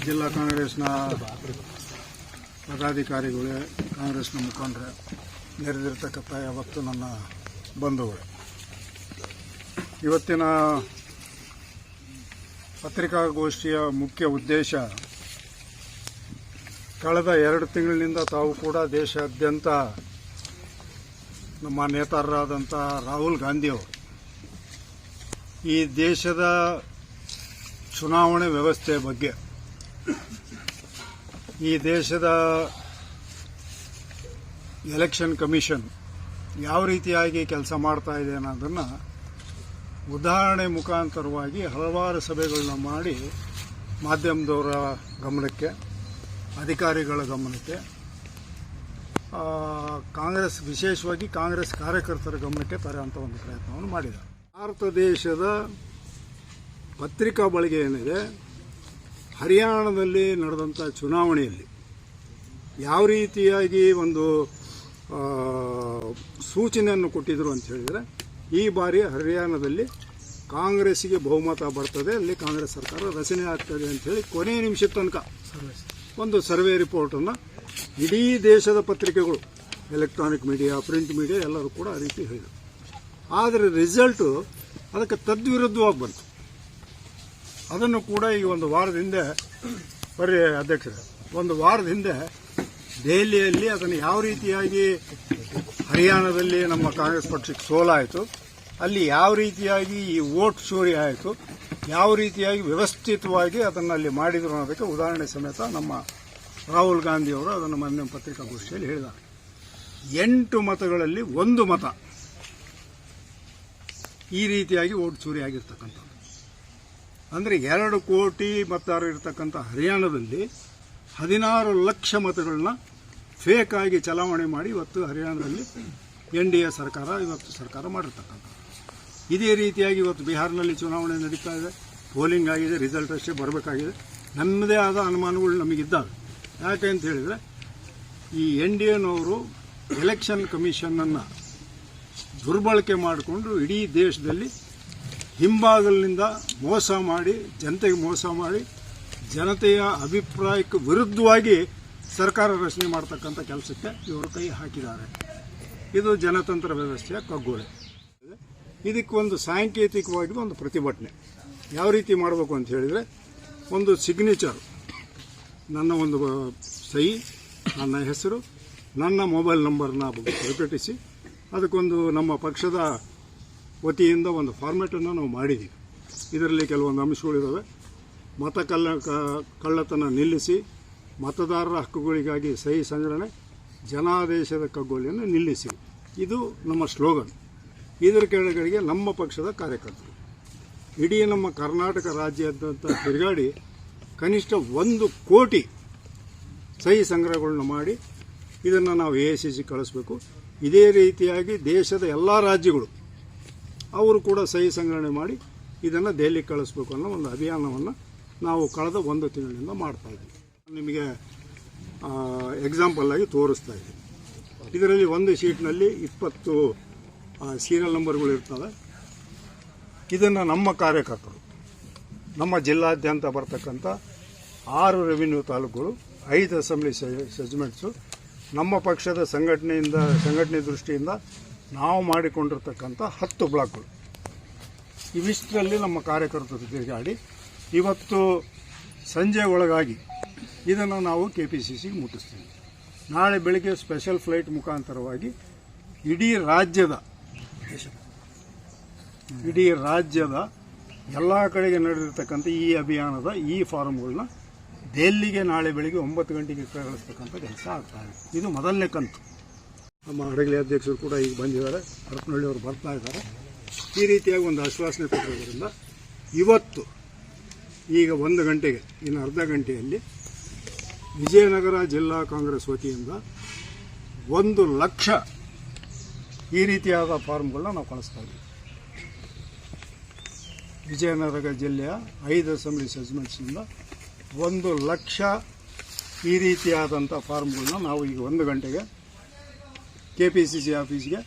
ಕಾಂಗ್ರೆಸ್ನ ಪದಾಧಿಕಾರಿಗಳೇ ಕಾಂಗ್ರೆಸ್ನ ಮುಖಂಡರೇ ನೆರೆದಿರ್ತಕ್ಕಂಥ ಯಾವತ್ತು ನನ್ನ ಬಂಧುಗಳು. ಇವತ್ತಿನ ಪತ್ರಿಕಾಗೋಷ್ಠಿಯ ಮುಖ್ಯ ಉದ್ದೇಶ ಕಳೆದ ಎರಡು ತಿಂಗಳಿನಿಂದ ತಾವು ಕೂಡ ದೇಶಾದ್ಯಂತ ನಮ್ಮ ನೇತಾರರಾದಂಥ ರಾಹುಲ್ ಗಾಂಧಿಯವರು ಈ ದೇಶದ ಚುನಾವಣೆ ವ್ಯವಸ್ಥೆ ಬಗ್ಗೆ ಈ ದೇಶದ ಎಲೆಕ್ಷನ್ ಕಮಿಷನ್ ಯಾವ ರೀತಿಯಾಗಿ ಕೆಲಸ ಮಾಡ್ತಾ ಇದೆ ಅನ್ನೋದನ್ನು ಉದಾಹರಣೆ ಮುಖಾಂತರವಾಗಿ ಹಲವಾರು ಸಭೆಗಳನ್ನ ಮಾಡಿ ಮಾಧ್ಯಮದವರ ಗಮನಕ್ಕೆ, ಅಧಿಕಾರಿಗಳ ಗಮನಕ್ಕೆ ಕಾಂಗ್ರೆಸ್, ವಿಶೇಷವಾಗಿ ಕಾಂಗ್ರೆಸ್ ಕಾರ್ಯಕರ್ತರ ಗಮನಕ್ಕೆ ತರುವಂಥ ಒಂದು ಪ್ರಯತ್ನವನ್ನು ಮಾಡಿದ್ದಾರೆ. ಭಾರತ ದೇಶದ ಪತ್ರಿಕಾ ಬಳಿಗೆ ಏನಿದೆ ಹರಿಯಾಣದಲ್ಲಿ ನಡೆದಂಥ ಚುನಾವಣೆಯಲ್ಲಿ ಯಾವ ರೀತಿಯಾಗಿ ಒಂದು ಸೂಚನೆಯನ್ನು ಕೊಟ್ಟಿದ್ರು ಅಂತ ಹೇಳಿದರೆ, ಈ ಬಾರಿ ಹರಿಯಾಣದಲ್ಲಿ ಕಾಂಗ್ರೆಸ್ಸಿಗೆ ಬಹುಮತ ಬರ್ತದೆ, ಅಲ್ಲಿ ಕಾಂಗ್ರೆಸ್ ಸರ್ಕಾರ ರಚನೆ ಆಗ್ತದೆ ಹೇಳಿ ಕೊನೆಯ ನಿಮಿಷದ ತನಕ ಒಂದು ಸರ್ವೆ ರಿಪೋರ್ಟನ್ನು ಇಡೀ ದೇಶದ ಪತ್ರಿಕೆಗಳು, ಎಲೆಕ್ಟ್ರಾನಿಕ್ ಮೀಡಿಯಾ, ಪ್ರಿಂಟ್ ಮೀಡಿಯಾ ಎಲ್ಲರೂ ಕೂಡ ಆ ರೀತಿ ಹೇಳಿದರು. ಆದರೆ ರಿಸಲ್ಟು ಅದಕ್ಕೆ ತದ್ವಿರುದ್ಧವಾಗಿ ಬಂತು. ಅದನ್ನು ಕೂಡ ಈ ಒಂದು ವಾರದ ಹಿಂದೆ ಬರ್ರಿ ಅಧ್ಯಕ್ಷರೇ, ಒಂದು ವಾರದ ಹಿಂದೆ ದೆಹಲಿಯಲ್ಲಿ ಅದನ್ನು ಯಾವ ರೀತಿಯಾಗಿ ಹರಿಯಾಣದಲ್ಲಿ ನಮ್ಮ ಕಾಂಗ್ರೆಸ್ ಪಕ್ಷಕ್ಕೆ ಸೋಲಾಯಿತು, ಅಲ್ಲಿ ಯಾವ ರೀತಿಯಾಗಿ ಈ ವೋಟ್ ಚೋರಿ ಆಯಿತು, ಯಾವ ರೀತಿಯಾಗಿ ವ್ಯವಸ್ಥಿತವಾಗಿ ಅದನ್ನು ಅಲ್ಲಿ ಮಾಡಿದ್ರು ಅನ್ನೋದಕ್ಕೆ ಉದಾಹರಣೆ ಸಮೇತ ನಮ್ಮ ರಾಹುಲ್ ಗಾಂಧಿಯವರು ಅದನ್ನು ಮೊನ್ನೆ ಪತ್ರಿಕಾಗೋಷ್ಠಿಯಲ್ಲಿ ಹೇಳಿದ್ದಾರೆ. ಎಂಟು ಮತಗಳಲ್ಲಿ ಒಂದು ಮತ ಈ ರೀತಿಯಾಗಿ ವೋಟ್ ಚೋರಿ ಆಗಿರ್ತಕ್ಕಂಥದ್ದು. ಅಂದರೆ ಎರಡು ಕೋಟಿ ಮತದಾರರು ಇರತಕ್ಕಂಥ ಹರಿಯಾಣದಲ್ಲಿ ಹದಿನಾರು ಲಕ್ಷ ಮತಗಳನ್ನ ಫೇಕ್ ಆಗಿ ಚಲಾವಣೆ ಮಾಡಿ ಇವತ್ತು ಹರಿಯಾಣದಲ್ಲಿ ಎನ್ ಡಿ ಎ ಸರ್ಕಾರ ಇವತ್ತು ಸರ್ಕಾರ ಮಾಡಿರ್ತಕ್ಕಂಥ ಇದೇ ರೀತಿಯಾಗಿ ಇವತ್ತು ಬಿಹಾರ್ನಲ್ಲಿ ಚುನಾವಣೆ ನಡೀತಾ ಇದೆ. ಪೋಲಿಂಗ್ ಆಗಿದೆ ರಿಸಲ್ಟ್ ಅಷ್ಟೇ ಬರಬೇಕಾಗಿದೆ. ನಮ್ಮದೇ ಆದ ಅನುಮಾನಗಳು ನಮಗಿದ್ದಾವೆ. ಯಾಕೆ ಅಂತ ಹೇಳಿದರೆ, ಈ ಎನ್ ಡಿ ಎನವರು ಎಲೆಕ್ಷನ್ ಕಮಿಷನನ್ನು ದುರ್ಬಳಕೆ ಮಾಡಿಕೊಂಡು ಇಡೀ ದೇಶದಲ್ಲಿ ಹಿಂಬಾಗಲಿನಿಂದ ಮೋಸ ಮಾಡಿ, ಜನತೆಗೆ ಮೋಸ ಮಾಡಿ, ಜನತೆಯ ಅಭಿಪ್ರಾಯಕ್ಕೆ ವಿರುದ್ಧವಾಗಿ ಸರ್ಕಾರ ರಚನೆ ಮಾಡ್ತಕ್ಕಂಥ ಕೆಲಸಕ್ಕೆ ಇವರು ಕೈ ಹಾಕಿದ್ದಾರೆ. ಇದು ಜನತಂತ್ರ ವ್ಯವಸ್ಥೆಯ ಕಗ್ಗೋಲೆ. ಇದಕ್ಕೊಂದು ಸಾಂಕೇತಿಕವಾಗಿ ಒಂದು ಪ್ರತಿಭಟನೆ. ಯಾವ ರೀತಿ ಮಾಡಬೇಕು ಅಂತ ಹೇಳಿದರೆ, ಒಂದು ಸಿಗ್ನೇಚರ್ ನನ್ನ ಒಂದು ಸಹಿ, ನನ್ನ ಹೆಸರು, ನನ್ನ ಮೊಬೈಲ್ ನಂಬರ್ನ ಪ್ರಕಟಿಸಿ, ಅದಕ್ಕೊಂದು ನಮ್ಮ ಪಕ್ಷದ ವತಿಯಿಂದ ಒಂದು ಫಾರ್ಮ್ಯಾಟನ್ನು ನಾವು ಮಾಡಿದ್ದೀವಿ. ಇದರಲ್ಲಿ ಕೆಲವೊಂದು ಅಂಶಗಳಿದ್ದಾವೆ ಮತ ಕಲ್ಲ ಕಳ್ಳತನ ನಿಲ್ಲಿಸಿ, ಮತದಾರರ ಹಕ್ಕುಗಳಿಗಾಗಿ ಸಹಿ ಸಂಗ್ರಹಣೆ, ಜನಾದೇಶದ ಕಗ್ಗೊಲೆಯನ್ನು ನಿಲ್ಲಿಸಿ. ಇದು ನಮ್ಮ ಸ್ಲೋಗನ್ ಇದರ ಕೆಳಗಡೆಗೆ ನಮ್ಮ ಪಕ್ಷದ ಕಾರ್ಯಕರ್ತರು. ಇಡೀ ನಮ್ಮ ಕರ್ನಾಟಕ ರಾಜ್ಯದಂಥ ತಿರುಗಾಡಿ ಕನಿಷ್ಠ ಒಂದು ಕೋಟಿ ಸಹಿ ಸಂಗ್ರಹಗಳನ್ನ ಮಾಡಿ ಇದನ್ನು ನಾವು ಎ ಸಿ ಸಿ ಕಳಿಸ್ಬೇಕು. ಇದೇ ರೀತಿಯಾಗಿ ದೇಶದ ಎಲ್ಲ ರಾಜ್ಯಗಳು ಅವರು ಕೂಡ ಸಹಿ ಸಂಗ್ರಹಣೆ ಮಾಡಿ ಇದನ್ನು ದೆಹಲಿಗೆ ಕಳಿಸ್ಬೇಕು ಅನ್ನೋ ಒಂದು ಅಭಿಯಾನವನ್ನು ನಾವು ಕಳೆದ ಒಂದು ತಿಂಗಳಿಂದ ಮಾಡ್ತಾ ಇದ್ದೀವಿ. ನಿಮಗೆ ಎಕ್ಸಾಂಪಲ್ ಆಗಿ ತೋರಿಸ್ತಾ ಇದ್ದೀವಿ ಇದರಲ್ಲಿ ಒಂದು ಶೀಟ್ನಲ್ಲಿ ಇಪ್ಪತ್ತು ಸೀರಿಯಲ್ ನಂಬರ್ಗಳು ಇರ್ತವೆ. ಇದನ್ನು ನಮ್ಮ ಕಾರ್ಯಕರ್ತರು, ನಮ್ಮ ಜಿಲ್ಲಾದ್ಯಂತ ಬರ್ತಕ್ಕಂಥ ಆರು ರೆವಿನ್ಯೂ ತಾಲೂಕುಗಳು, ಐದು ಅಸೆಂಬ್ಲಿ ಸೆಜ್ಮೆಂಟ್ಸು ನಮ್ಮ ಪಕ್ಷದ ಸಂಘಟನೆಯಿಂದ, ಸಂಘಟನೆ ದೃಷ್ಟಿಯಿಂದ ನಾವು ಮಾಡಿಕೊಂಡಿರ್ತಕ್ಕಂಥ ಹತ್ತು ಬ್ಲಾಕ್ಗಳು. ಇವಿಷ್ಟರಲ್ಲಿ ನಮ್ಮ ಕಾರ್ಯಕರ್ತರು ತಿರುಗಾಡಿ, ಇವತ್ತು ಸಂಜೆ ಒಳಗಾಗಿ ಇದನ್ನು ನಾವು ಕೆ ಪಿ ಸಿ ಸಿಗೆ ಮುಟ್ಟಿಸ್ತೀವಿ. ನಾಳೆ ಬೆಳಿಗ್ಗೆ ಸ್ಪೆಷಲ್ ಫ್ಲೈಟ್ ಮುಖಾಂತರವಾಗಿ ಇಡೀ ರಾಜ್ಯದ ಇಡೀ ರಾಜ್ಯದ ಎಲ್ಲ ಕಡೆಗೆ ನಡೆದಿರ್ತಕ್ಕಂಥ ಈ ಅಭಿಯಾನದ ಈ ಫಾರಮ್ಗಳನ್ನ ದೆಹಲಿಗೆ ನಾಳೆ ಬೆಳಿಗ್ಗೆ ಒಂಬತ್ತು ಗಂಟೆಗೆ ಕಳಿಸ್ತಕ್ಕಂಥ ಕೆಲಸ ಆಗ್ತಾ ಇದೆ. ಇದು ಮೊದಲನೇ ಕಂತು. ನಮ್ಮ ಹಡಗಲಿ ಅಧ್ಯಕ್ಷರು ಕೂಡ ಈಗ ಬಂದಿದ್ದಾರೆ. ಹರಪನಹಳ್ಳಿ ಅವರು ಬರ್ತಾ ಇದ್ದಾರೆ. ಈ ರೀತಿಯಾಗಿ ಒಂದು ಆಶ್ವಾಸನೆ ಕೊಟ್ಟಿರೋದ್ರಿಂದ ಇವತ್ತು ಈಗ ಒಂದು ಗಂಟೆಗೆ, ಇನ್ನು ಅರ್ಧ ಗಂಟೆಯಲ್ಲಿ ವಿಜಯನಗರ ಜಿಲ್ಲಾ ಕಾಂಗ್ರೆಸ್ ವತಿಯಿಂದ ಒಂದು ಲಕ್ಷ ಈ ರೀತಿಯಾದ ಫಾರ್ಮ್ಗಳನ್ನ ನಾವು ಕಳಿಸ್ತಾ ಇದ್ದೀವಿ. ವಿಜಯನಗರ ಜಿಲ್ಲೆಯ ಐದು ಅಸೆಂಬ್ಲಿ ಸೆಜ್ಮೆಂಟ್ಸ್ನಿಂದ ಒಂದು ಲಕ್ಷ ಈ ರೀತಿಯಾದಂಥ ಫಾರ್ಮ್ಗಳನ್ನ ನಾವು ಈಗ ಒಂದು ಗಂಟೆಗೆ ಕೆ ಪಿ ಸಿ ಸಿ ಆಫೀಸ್ಗೆ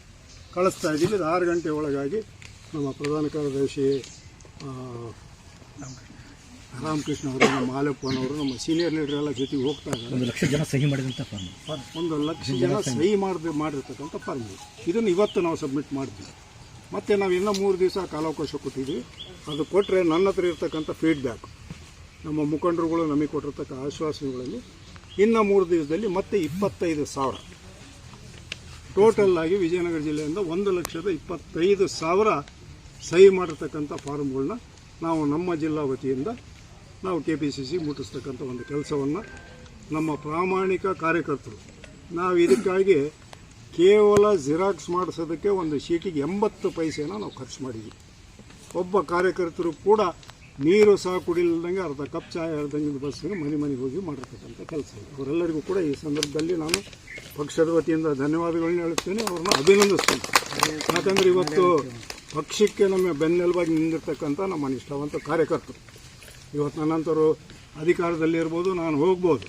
ಕಳಿಸ್ತಾ ಇದ್ದೀವಿ. ಇದು ಆರು ಗಂಟೆ ಒಳಗಾಗಿ ನಮ್ಮ ಪ್ರಧಾನ ಕಾರ್ಯದರ್ಶಿ ರಾಮಕೃಷ್ಣ ಅವರು ನಮ್ಮ ಮಾಲೆಪ್ಪನವರು ನಮ್ಮ ಸೀನಿಯರ್ ಲೀಡರ್ ಎಲ್ಲ ಜೊತೆಗೆ ಹೋಗ್ತಾ ಇದ್ದಾರೆ. ಒಂದು ಲಕ್ಷ ಜನ ಸಹಿ ಮಾಡಿದಂಥ ಫಾರ್ಮ್. ಒಂದು ಲಕ್ಷ ಜನ ಸಹಿ. ಮಾಡಿದ ಮಾಡಿರ್ತಕ್ಕಂಥ ಫಾರ್ಮ್ ಇದು. ಇದನ್ನು ಇವತ್ತು ನಾವು ಸಬ್ಮಿಟ್ ಮಾಡಿದ್ವಿ ಮತ್ತು ನಾವು ಇನ್ನೂ ಮೂರು ದಿವಸ ಕಾಲಾವಕಾಶ ಕೊಟ್ಟಿದ್ವಿ ಅದು ಕೊಟ್ಟರೆ ನನ್ನ ಹತ್ರ ಇರ್ತಕ್ಕಂಥ ಫೀಡ್ಬ್ಯಾಕ್ ನಮ್ಮ ಮುಖಂಡರುಗಳು ನಮಗೆ ಕೊಟ್ಟಿರ್ತಕ್ಕ ಆಶ್ವಾಸನೆಗಳಲ್ಲಿ ಇನ್ನು ಮೂರು ದಿವಸದಲ್ಲಿ ಮತ್ತೆ ಇಪ್ಪತ್ತೈದು ಸಾವಿರ. ಟೋಟಲ್ ಆಗಿ ವಿಜಯನಗರ ಜಿಲ್ಲೆಯಿಂದ ಒಂದು ಲಕ್ಷದ ಇಪ್ಪತ್ತೈದು ಸಾವಿರ ಸಹಿ ಮಾಡಿರ್ತಕ್ಕಂಥ ಫಾರ್ಮ್ಗಳನ್ನ ನಾವು ನಮ್ಮ ಜಿಲ್ಲಾ ವತಿಯಿಂದ ನಾವು ಕೆ ಪಿ ಸಿ ಸಿ ಮುಟ್ಟಿಸ್ತಕ್ಕಂಥ ಒಂದು ಕೆಲಸವನ್ನು ನಮ್ಮ ಪ್ರಾಮಾಣಿಕ ಕಾರ್ಯಕರ್ತರು. ನಾವು ಇದಕ್ಕಾಗಿ ಕೇವಲ ಜಿರಾಕ್ಸ್ ಮಾಡಿಸೋದಕ್ಕೆ ಒಂದು ಶೀಟಿಗೆ ಎಂಬತ್ತು ಪೈಸೆನ ನಾವು ಖರ್ಚು ಮಾಡಿದ್ವಿ. ಒಬ್ಬ ಕಾರ್ಯಕರ್ತರು ಕೂಡ ನೀರು ಸಹ ಕುಡಿಲ್ದಂಗೆ ಅರ್ಧ ಕಪ್ ಚಾಯ್ ಅರ್ಧಂಗಿನ ಬಸ್ಸಿಗೆ ಮನೆ ಮನೆಗೆ ಹೋಗಿ ಮಾಡಿರ್ತಕ್ಕಂಥ ಕೆಲಸ. ಇದೆ ಅವರೆಲ್ಲರಿಗೂ ಕೂಡ ಈ ಸಂದರ್ಭದಲ್ಲಿ ನಾನು ಪಕ್ಷದ ವತಿಯಿಂದ ಧನ್ಯವಾದಗಳನ್ನ ಹೇಳುತ್ತೇನೆ, ಅವ್ರನ್ನ ಅಭಿನಂದಿಸ್ತೀನಿ. ಯಾಕಂದರೆ ಇವತ್ತು ಪಕ್ಷಕ್ಕೆ ನಮ್ಮ ಬೆನ್ನೆಲುಬಾಗಿ ನಿಂದಿರ್ತಕ್ಕಂಥ ನಮ್ಮ ನಿಷ್ಠಾವಂತ ಕಾರ್ಯಕರ್ತರು. ಇವತ್ತು ನನ್ನಂತರು ಅಧಿಕಾರದಲ್ಲಿರ್ಬೋದು ನಾನು ಹೋಗ್ಬೋದು.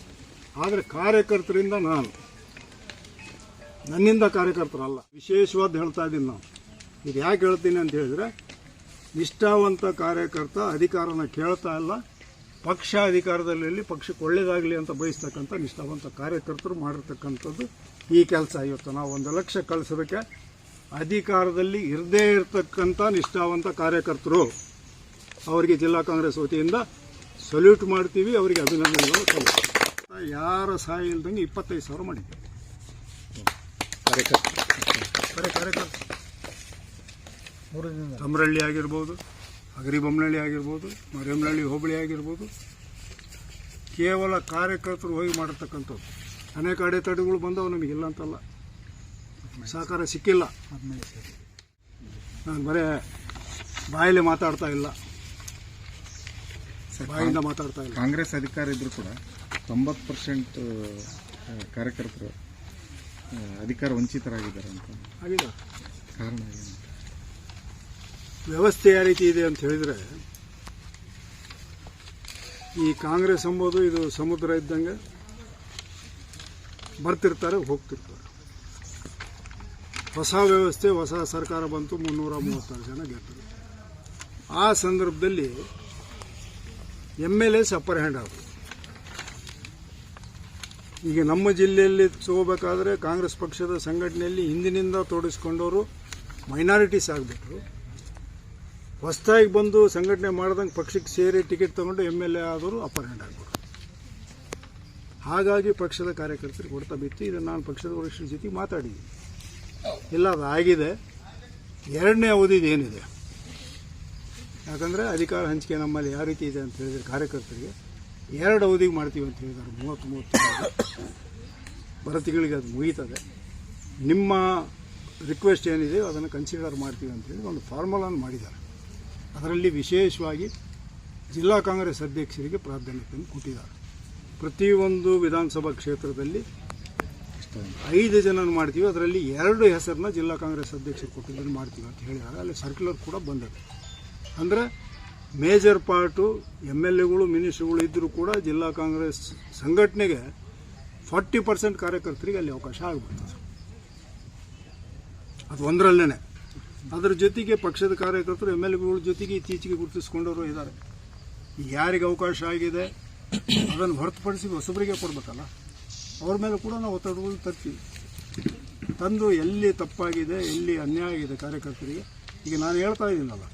ಆದರೆ ಕಾರ್ಯಕರ್ತರಿಂದ ನಾನು, ನನ್ನಿಂದ ಕಾರ್ಯಕರ್ತರಲ್ಲ. ವಿಶೇಷವಾದ ಹೇಳ್ತಾ ಇದ್ದೀನಿ ನಾನು. ಇದು ಯಾಕೆ ಹೇಳ್ತೀನಿ ಅಂತ ಹೇಳಿದ್ರೆ, ನಿಷ್ಠಾವಂತ ಕಾರ್ಯಕರ್ತ ಅಧಿಕಾರನ ಕೇಳ್ತಾ ಇಲ್ಲ ಪಕ್ಷ ಅಧಿಕಾರದಲ್ಲಿ ಪಕ್ಷಕ್ಕೆ ಒಳ್ಳೇದಾಗಲಿ ಅಂತ ಬಯಸ್ತಕ್ಕಂಥ ನಿಷ್ಠಾವಂತ ಕಾರ್ಯಕರ್ತರು ಮಾಡಿರ್ತಕ್ಕಂಥದ್ದು ಈ ಕೆಲಸ. ಇವತ್ತು ನಾವು ಒಂದು ಲಕ್ಷ ಕಳಿಸೋದಕ್ಕೆ ಅಧಿಕಾರದಲ್ಲಿ ಇರದೇ ಇರತಕ್ಕಂಥ ನಿಷ್ಠಾವಂತ ಕಾರ್ಯಕರ್ತರು ಅವರಿಗೆ ಜಿಲ್ಲಾ ಕಾಂಗ್ರೆಸ್ ವತಿಯಿಂದ ಸಲ್ಯೂಟ್ ಮಾಡ್ತೀವಿ ಅವರಿಗೆ ಅಭಿನಂದನೆಗಳು. ಸಲ್ಲಿಸ್ತೀವಿ ಯಾರ ಸಹಾಯ ಇಲ್ದಂಗೆ ಇಪ್ಪತ್ತೈದು ಸಾವಿರ ಮಾಡಿದ್ದೀವಿ ಕಾರ್ಯಕರ್ತರು. ಕಾರ್ಯಕರ್ತರು. ಕಾರ್ಯಕರ್ತ ತಮರಳ್ಳಿ ಆಗಿರ್ಬೋದು ಹಗರಿಬೊಮ್ಮನಹಳ್ಳಿ ಆಗಿರ್ಬೋದು ಮರಿಯಮ್ಮನಹಳ್ಳಿ ಹೋಬಳಿ ಆಗಿರ್ಬೋದು ಕೇವಲ ಕಾರ್ಯಕರ್ತರು ಹೋಗಿ ಮಾಡಿರ್ತಕ್ಕಂಥದ್ದು. ಅನೇಕ ಅಡೆತಡೆಗಳು ಬಂದವು ನಮಗಿಲ್ಲ ಅಂತಲ್ಲ. ಸಹಕಾರ ಸಿಕ್ಕಿಲ್ಲ. ನಾನು ಬರೇ ಬಾಯಲ್ಲಿ ಮಾತಾಡ್ತಾ ಇಲ್ಲ. ಬಾಯಿಂದ ಮಾತಾಡ್ತಾ ಇಲ್ಲ. ಕಾಂಗ್ರೆಸ್ ಅಧಿಕಾರ ಇದ್ರು ಕೂಡ ತೊಂಬತ್ತು ಪರ್ಸೆಂಟ್ ಕಾರ್ಯಕರ್ತರು ಅಧಿಕಾರ ವಂಚಿತರಾಗಿದ್ದಾರೆ ಅಂತ. ಆಗಿದೆ. ಕಾರಣ ಏನು? ವ್ಯವಸ್ಥೆ ಯಾವ ರೀತಿ ಇದೆ ಅಂತ ಹೇಳಿದ್ರೆ, ಈ ಕಾಂಗ್ರೆಸ್ ಅಂಬೋದು, ಇದು ಸಮುದ್ರ ಇದ್ದಂಗೆ ಬರ್ತಿರ್ತಾರೆ, ಹೋಗ್ತಿರ್ತಾರೆ. ಹೊಸ ವ್ಯವಸ್ಥೆ, ಹೊಸ ಸರ್ಕಾರ ಬಂತು, ಮುನ್ನೂರ ಮೂವತ್ತಾರು ಜನ ಗೆದ್ದರು. ಆ ಸಂದರ್ಭದಲ್ಲಿ M L S upper hand ಆದರು. ಈಗ ನಮ್ಮ ಜಿಲ್ಲೆಯಲ್ಲಿ ತಗೋಬೇಕಾದ್ರೆ ಕಾಂಗ್ರೆಸ್ ಪಕ್ಷದ ಸಂಘಟನೆಯಲ್ಲಿ ಹಿಂದಿನಿಂದ ತೋಡಿಸ್ಕೊಂಡವರು ಮೈನಾರಿಟೀಸ್ ಆಗಿಬಿಟ್ರು. ಹೊಸದಾಗಿ ಬಂದು ಸಂಘಟನೆ ಮಾಡ್ದಂಗೆ ಪಕ್ಷಕ್ಕೆ ಸೇರಿ ಟಿಕೆಟ್ ತೊಗೊಂಡು ಎಂ ಎಲ್ ಎ ಆದವರು ಅಪ್ಪರ್ ಹ್ಯಾಂಡ್ ಹಾಗಾಗಿ ಪಕ್ಷದ ಕಾರ್ಯಕರ್ತರಿಗೆ ಕೊಡ್ತಾ ಬಿತ್ತು. ಇದನ್ನು ನಾನು ಪಕ್ಷದ ವರಿಷ್ಠರ ಜೊತೆ ಮಾತಾಡಿದ್ದೀನಿ. ಇಲ್ಲ, ಅದು ಆಗಿದೆ. ಎರಡನೇ ಅವಧಿದು ಏನಿದೆ? ಯಾಕಂದರೆ ಅಧಿಕಾರ ಹಂಚಿಕೆ ನಮ್ಮಲ್ಲಿ ಯಾವ ರೀತಿ ಇದೆ ಅಂತ ಹೇಳಿದರೆ ಕಾರ್ಯಕರ್ತರಿಗೆ ಎರಡು ಅವಧಿಗೆ ಮಾಡ್ತೀವಿ ಅಂತ ಹೇಳಿದ್ದಾರೆ. ಮೂವತ್ತು ಮೂವತ್ತು ಬರ ತಿಂಗಳಿಗೆ ಅದು ಮುಗೀತದೆ. ನಿಮ್ಮ ರಿಕ್ವೆಸ್ಟ್ ಏನಿದೆ ಅದನ್ನು ಕನ್ಸಿಡರ್ ಮಾಡ್ತೀವಿ ಅಂತೇಳಿ ಒಂದು ಫಾರ್ಮುಲಾನ ಮಾಡಿದ್ದಾರೆ. ಅದರಲ್ಲಿ ವಿಶೇಷವಾಗಿ ಜಿಲ್ಲಾ ಕಾಂಗ್ರೆಸ್ ಅಧ್ಯಕ್ಷರಿಗೆ ಪ್ರಾಧಾನ್ಯತೆಯನ್ನು ಕೊಟ್ಟಿದ್ದಾರೆ. ಪ್ರತಿಯೊಂದು ವಿಧಾನಸಭಾ ಕ್ಷೇತ್ರದಲ್ಲಿ ಐದು ಜನ ಮಾಡ್ತೀವಿ. ಅದರಲ್ಲಿ ಎರಡು ಹೆಸರನ್ನ ಜಿಲ್ಲಾ ಕಾಂಗ್ರೆಸ್ ಅಧ್ಯಕ್ಷರು ಕೊಟ್ಟಿದ್ದನ್ನು ಮಾಡ್ತೀವಿ ಅಂತ ಹೇಳಿದ್ದಾರೆ. ಅಲ್ಲಿ ಸರ್ಕ್ಯುಲರ್ ಕೂಡ ಬಂದಿದೆ ಅಂದರೆ ಮೇಜರ್ ಪಾರ್ಟು, ಎಂ ಎಲ್ ಎಗಳು, ಮಿನಿಸ್ಟ್ರುಗಳು ಇದ್ದರೂ ಕೂಡ ಜಿಲ್ಲಾ ಕಾಂಗ್ರೆಸ್ ಸಂಘಟನೆಗೆ ಫಾರ್ಟಿ ಪರ್ಸೆಂಟ್ ಕಾರ್ಯಕರ್ತರಿಗೆ ಅಲ್ಲಿ ಅವಕಾಶ ಆಗ್ಬಿಡ್ತದೆ. ಅದು ಒಂದರಲ್ಲೇ ಅದರ ಜೊತೆಗೆ ಪಕ್ಷದ ಕಾರ್ಯಕರ್ತರು ಎಂ ಎಲ್ ಎಗಳ ಜೊತೆಗೆ ಇತ್ತೀಚೆಗೆ ಗುರುತಿಸ್ಕೊಂಡವರು ಇದ್ದಾರೆ. ಈಗ ಯಾರಿಗೆ ಅವಕಾಶ ಆಗಿದೆ ಅದನ್ನು ಹೊರತುಪಡಿಸಿ ಹೊಸಬರಿಗೆ ಕೊಡಬೇಕಲ್ಲ? ಅವ್ರ ಮೇಲೆ ಕೂಡ ನಾವು ಒತ್ತಡಗಳು ತರ್ತೀವಿ. ತಂದು ಎಲ್ಲಿ ತಪ್ಪಾಗಿದೆ ಎಲ್ಲಿ ಅನ್ಯಾಯ ಆಗಿದೆ ಕಾರ್ಯಕರ್ತರಿಗೆ ಈಗ ನಾನು ಹೇಳ್ತಾ ಇದ್ದೀನಲ್ಲ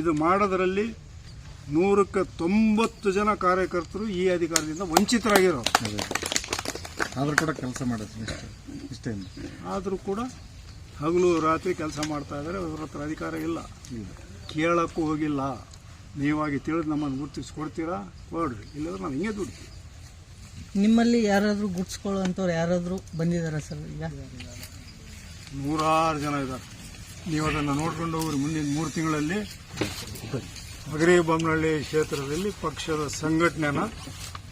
ಇದು ಮಾಡೋದರಲ್ಲಿ ನೂರಕ್ಕೆ ತೊಂಬತ್ತು ಜನ ಕಾರ್ಯಕರ್ತರು ಈ ಅಧಿಕಾರದಿಂದ ವಂಚಿತರಾಗಿರೋರು. ಅದೇ. ಆದರೂ ಕೂಡ ಕೆಲಸ ಮಾಡುತ್ತೆ ಇಷ್ಟೇ. ಆದರೂ ಕೂಡ ಹಗಲು ರಾತ್ರಿ ಕೆಲಸ ಮಾಡ್ತಾ ಇದ್ದಾರೆ ಅವ್ರ ಹತ್ರ ಅಧಿಕಾರ ಇಲ್ಲ. ಕೇಳೋಕ್ಕೂ ಹೋಗಿಲ್ಲ. ನೀವಾಗಿ ತಿಳಿದು ನಮ್ಮನ್ನು ಗುರುತಿಸ್ಕೊಡ್ತೀರಾ? ಕೊಡ್ರಿ. ಇಲ್ಲಾಂದ್ರೆ ನಾವು ಹಿಂಗೆ ದುಡ್ತೀವಿ. ನಿಮ್ಮಲ್ಲಿ ಯಾರಾದರೂ ಗುಡ್ಸ್ಕೊಳ್ಳೋಂಥವ್ರು ಯಾರಾದರೂ ಬಂದಿದ್ದಾರೆ ಸರ್ ಈಗ? ನೂರಾರು ಜನ ಇದ್ದಾರೆ. ನೀವು ಅದನ್ನು ನೋಡ್ಕೊಂಡು ಹೋಗ್ರಿ ಮುಂದಿನ ಮೂರು ತಿಂಗಳಲ್ಲಿ. ಅಗ್ರಿ ಬೊಮ್ಮನಹಳ್ಳಿ ಕ್ಷೇತ್ರದಲ್ಲಿ ಪಕ್ಷದ ಸಂಘಟನೆನ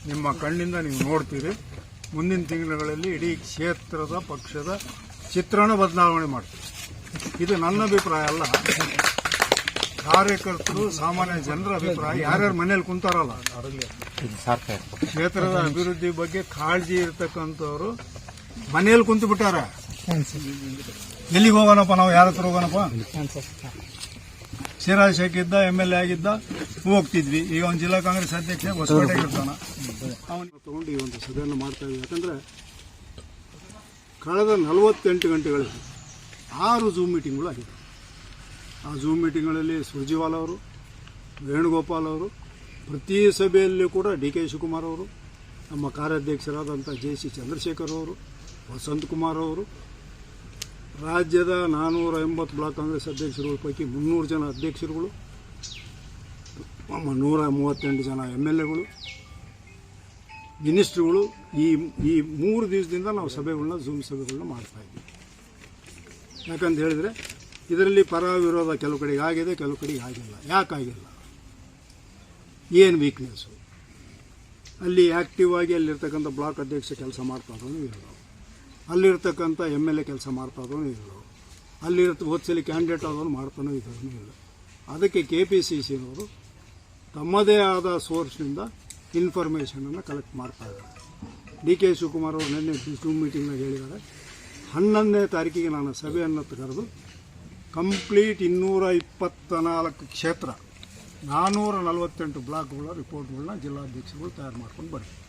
ನಿಮ್ಮ ಕಣ್ಣಿಂದ ನೀವು ನೋಡ್ತೀರಿ. ಮುಂದಿನ ತಿಂಗಳುಗಳಲ್ಲಿ ಇಡೀ ಕ್ಷೇತ್ರದ ಪಕ್ಷದ ಚಿತ್ರಣ ಬದಲಾವಣೆ ಮಾಡ್ತೀವಿ. ಇದು ನನ್ನ ಅಭಿಪ್ರಾಯ ಅಲ್ಲ. ಕಾರ್ಯಕರ್ತರು ಸಾಮಾನ್ಯ ಜನರ ಅಭಿಪ್ರಾಯ. ಯಾರ್ಯಾರು ಮನೇಲಿ ಕುಂತಾರಲ್ಲ ಕ್ಷೇತ್ರದ ಅಭಿವೃದ್ಧಿ ಬಗ್ಗೆ ಕಾಳಜಿ ಇರತಕ್ಕಂಥವ್ರು ಮನೇಲಿ ಕುಂತು ಬಿಟ್ಟಾರ. ಎಲ್ಲಿಗೆ ಹೋಗೋಣಪ್ಪ ನಾವು? ಯಾರ ಹತ್ರ ಹೋಗೋಣಪ್ಪ? ಹಾಂ ಶೇಖ್ ಸಿರಾಜ್ ಇದ್ದ ಎಂ ಎಲ್ ಎ ಆಗಿದ್ದ ಹೋಗ್ತಿದ್ವಿ. ಈಗ ಒಂದು ಜಿಲ್ಲಾ ಕಾಂಗ್ರೆಸ್ ಅಧ್ಯಕ್ಷ ಹೊಸಪೇಟೆ ಇರ್ತಾನ. ಅವನು ತಗೊಂಡು ಈ ಒಂದು ಸಭೆಯನ್ನು ಮಾಡ್ತಾ ಇದ್ವಿ. ಯಾಕಂದ್ರೆ ಕಳೆದ ನಲವತ್ತೆಂಟು ಗಂಟೆಗಳಲ್ಲಿ ಆರು ಝೂಮ್ ಮೀಟಿಂಗ್ಗಳು ಆಗಿದೆ. ಆ ಝೂಮ್ ಮೀಟಿಂಗ್ಗಳಲ್ಲಿ ಸುರ್ಜಿವಾಲ್ ಅವರು, ವೇಣುಗೋಪಾಲ್ ಅವರು, ಪ್ರತಿ ಸಭೆಯಲ್ಲೂ ಕೂಡ ಡಿ ಕೆ ಶಿವಕುಮಾರ್ ಅವರು, ನಮ್ಮ ಕಾರ್ಯಾಧ್ಯಕ್ಷರಾದಂಥ ಜೆ ಸಿ ಚಂದ್ರಶೇಖರ್ ಅವರು, ವಸಂತ್ ಕುಮಾರ್ ಅವರು, ರಾಜ್ಯದ ನಾನ್ನೂರ ಎಂಬತ್ತು ಬ್ಲಾಕ್ ಕಾಂಗ್ರೆಸ್ ಅಧ್ಯಕ್ಷರುಗಳ ಪೈಕಿ ಮುನ್ನೂರು ಜನ ಅಧ್ಯಕ್ಷರುಗಳು, ನಮ್ಮ ನೂರ ಮೂವತ್ತೆಂಟು ಜನ ಎಂ ಎಲ್ ಎಗಳು ಮಿನಿಸ್ಟ್ರುಗಳು ಈ ಈ ಮೂರು ದಿವಸದಿಂದ ನಾವು ಸಭೆಗಳನ್ನ ಝೂಮ್ ಸಭೆಗಳನ್ನ ಮಾಡ್ತಾ ಇದ್ದೀವಿ. ಯಾಕಂತ ಹೇಳಿದರೆ, ಇದರಲ್ಲಿ ಪರ ವಿರೋಧ ಕೆಲವು ಕಡೆಗೆ ಆಗಿದೆ, ಕೆಲವು ಕಡೆಗೆ ಆಗಿಲ್ಲ. ಯಾಕಾಗಿಲ್ಲ ಏನು ವೀಕ್ನೆಸ್ಸು ಅಲ್ಲಿ ಆ್ಯಕ್ಟಿವ್ ಆಗಿ ಅಲ್ಲಿರ್ತಕ್ಕಂಥ ಬ್ಲಾಕ್ ಅಧ್ಯಕ್ಷ ಕೆಲಸ ಮಾಡ್ತಾ ಇದ್ದವನು ಇರೋದು ಅಲ್ಲಿರ್ತಕ್ಕಂಥ ಎಂ ಎಲ್ ಎ ಕೆಲಸ ಮಾಡ್ತಾ ಇದ್ದವನು ಇರೋದು ಅಲ್ಲಿರ್ತ ಓದ್ಸಲಿ ಕ್ಯಾಂಡಿಡೇಟ್ ಆದವನು ಮಾಡ್ತಾನೋ ಇದ್ದವನು ಇಲ್ಲ ಅದಕ್ಕೆ ಕೆ ಪಿ ಸಿ ಸಿನವರು ತಮ್ಮದೇ ಆದ ಸೋರ್ಸ್ನಿಂದ ಇನ್ಫಾರ್ಮೇಷನನ್ನು ಕಲೆಕ್ಟ್ ಮಾಡ್ತಾ ಇದ್ದಾರೆ. ಡಿ ಕೆ ಶಿವಕುಮಾರ್ ಅವರು ನಿನ್ನೆ ಮೀಟಿಂಗ್ ಮೀಟಿಂಗ್ನಾಗ ಹೇಳಿದ್ದಾರೆ, ಹನ್ನೊಂದನೇ ತಾರೀಕಿಗೆ ನಾನು ಸಭೆಯನ್ನು ಕರೆದು ಕಂಪ್ಲೀಟ್ ಇನ್ನೂರ ಇಪ್ಪತ್ತ ನಾಲ್ಕು ಕ್ಷೇತ್ರ ನಾನ್ನೂರ ನಲವತ್ತೆಂಟು ಬ್ಲಾಕ್ಗಳ ರಿಪೋರ್ಟ್ಗಳನ್ನ ಜಿಲ್ಲಾಧ್ಯಕ್ಷರುಗಳು ತಯಾರು ಮಾಡ್ಕೊಂಡು ಬರ್ತೀವಿ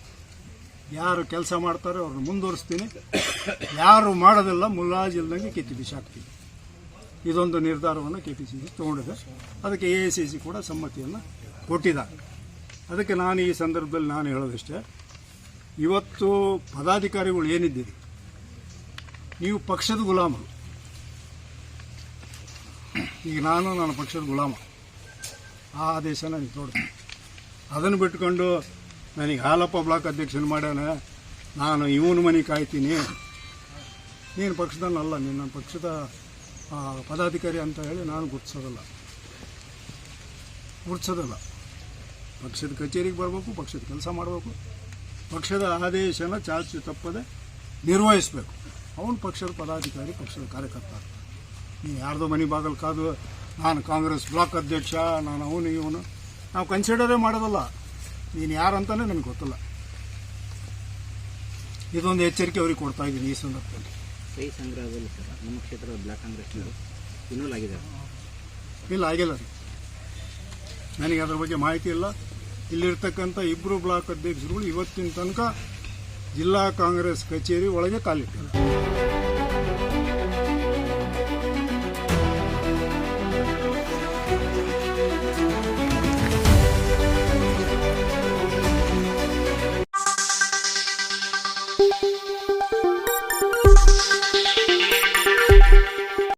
ಯಾರು ಕೆಲಸ ಮಾಡ್ತಾರೆ ಅವ್ರನ್ನ ಮುಂದುವರಿಸ್ತೀನಿ. ಯಾರು ಮಾಡೋದಿಲ್ಲ ಮುಲಾಜಿಲ್ದಂಗೆ ಕಿತ್ತಿ ಬಿಸಾಕ್ತೀನಿ ಇದೊಂದು ನಿರ್ಧಾರವನ್ನು ಕೆ ಪಿ ಸಿ ಸಿ ತೊಗೊಂಡಿದೆ. ಅದಕ್ಕೆ ಎ ಐ ಸಿ ಸಿ ಕೂಡ ಸಮ್ಮತಿಯನ್ನು ಕೊಟ್ಟಿದ್ದಾರೆ. ಅದಕ್ಕೆ ನಾನು ಈ ಸಂದರ್ಭದಲ್ಲಿ ನಾನು ಹೇಳೋದಷ್ಟೇ, ಇವತ್ತು ಪದಾಧಿಕಾರಿಗಳು ಏನಿದ್ದೀರಿ? ನೀವು ಪಕ್ಷದ ಗುಲಾಮರು ಈಗ ನಾನು ನನ್ನ ಪಕ್ಷದ ಗುಲಾಮ. ಆ ಆದೇಶ ನನಗೆ ತೋಡ್ತೀನಿ ಅದನ್ನು ಬಿಟ್ಕೊಂಡು ನನಗೆ ಹಾಲಪ್ಪ ಬ್ಲಾಕ್ ಅಧ್ಯಕ್ಷನ ಮಾಡ್ಯಾನ. ನಾನು ಇವನ ಮನೆ ಕಾಯ್ತೀನಿ. ನೀನು ಪಕ್ಷದನ್ನಲ್ಲ ನೀನು ನನ್ನ ಪಕ್ಷದ ಪದಾಧಿಕಾರಿ ಅಂತ ಹೇಳಿ ನಾನು ಗುರ್ತಿಸೋದಲ್ಲ. ಗುರ್ತಿಸೋದಲ್ಲ. ಪಕ್ಷದ ಕಚೇರಿಗೆ ಬರಬೇಕು ಪಕ್ಷದ ಕೆಲಸ ಮಾಡಬೇಕು. ಪಕ್ಷದ ಆದೇಶನ ಚಾಚು ತಪ್ಪದೆ ನಿರ್ವಹಿಸಬೇಕು. ಅವನು ಪಕ್ಷದ ಪದಾಧಿಕಾರಿ ಪಕ್ಷದ ಕಾರ್ಯಕರ್ತ. ನೀವು ಯಾರ್ದೋ ಮನೆ ಬಾಗಲ್ ಕಾದು ನಾನು ಕಾಂಗ್ರೆಸ್ ಬ್ಲಾಕ್ ಅಧ್ಯಕ್ಷ ನಾನು ಅವನು ಇವನು. ನಾವು ಕನ್ಸಿಡರೇ ಮಾಡೋದಲ್ಲ. ನೀನು ಯಾರಂತಾನೆ ನನಗೆ ಗೊತ್ತಿಲ್ಲ. ಇದೊಂದು ಎಚ್ಚರಿಕೆ ಅವ್ರಿಗೆ ಕೊಡ್ತಾ ಇದ್ದೀನಿ ಈ ಸಂದರ್ಭದಲ್ಲಿ. ಕೈ ಸಂಗ್ರಹದಲ್ಲಿ ಸರ್ ನಮ್ಮ ಕ್ಷೇತ್ರದ ಬ್ಲಾಕ್ ಕಾಂಗ್ರೆಸ್ ಇನ್ನೂ ಆಗಿದ್ದಾರೆ. ಇಲ್ಲ ಆಗಿಲ್ಲ ರೀ ನನಗೆ ಅದ್ರ ಬಗ್ಗೆ ಮಾಹಿತಿ ಇಲ್ಲ. ಇಲ್ಲಿರ್ತಕ್ಕಂಥ ಇಬ್ಬರು ಬ್ಲಾಕ್ ಅಧ್ಯಕ್ಷರುಗಳು ಇವತ್ತಿನ ತನಕ ಜಿಲ್ಲಾ ಕಾಂಗ್ರೆಸ್ ಕಚೇರಿ ಒಳಗೆ ಕಾಲಿಟ್ಟಿಲ್ಲ